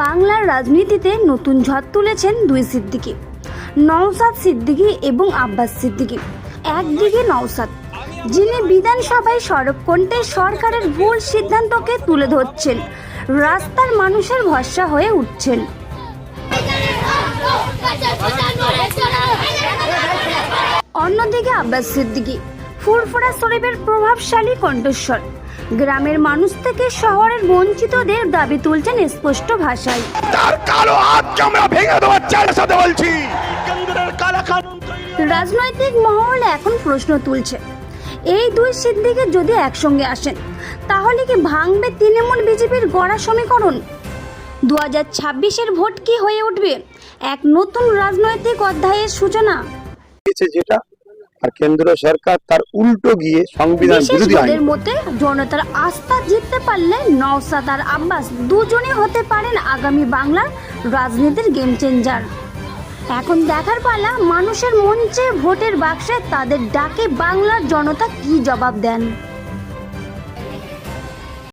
বাংলার রাজনীতিতে নতুন ঝড় তুলেছেন দুই সিদ্দিকি, নওসাদ সিদ্দিকি এবং আব্বাস সিদ্দিকি। একদিকে নওসাদ, যিনি বিধানসভায় সড়ক কণ্ঠে সরকারের ভুল সিদ্ধান্তকে তুলে ধরছেন, রাস্তার মানুষের ভরসা হয়ে উঠছেন। অন্যদিকে আব্বাস সিদ্দিকী ফুরফুরা শরীফের প্রভাবশালী কণ্ঠস্বর। গ্রামের মানুষ থেকে শহরের বঞ্চিতদের দাবি তুলছেন স্পষ্ট ভাষায়। তার কালো হাতকে আমরা ভেঙে দেওয়ার সাথে বলছি। রাজনৈতিক মহল এখন প্রশ্ন তুলছে। এই দুই সিদ্দিকে যদি একসঙ্গে আসেন তাহলে কি ভাঙবে তৃণমূল বিজেপির গড়া সমীকরণ? দু হাজার ছাব্বিশের ভোট কি হয়ে উঠবে? এক নতুন রাজনৈতিক অধ্যায়ের সূচনা। যেটা আর কেন্দ্র সরকার তার উল্টো গিয়ে সংবিধান বিরোধী আইন। মতে জনতার আস্থা জিততে পারলে নওসাদ আর আব্বাস দুজনই হতে পারেন আগামী বাংলার রাজনীতির গেম চেঞ্জার। এখন দেখার পালা মানুষের মঞ্চে ভোটের বাক্সে তাদের ডাকে বাংলার জনতা কি জবাব দেন?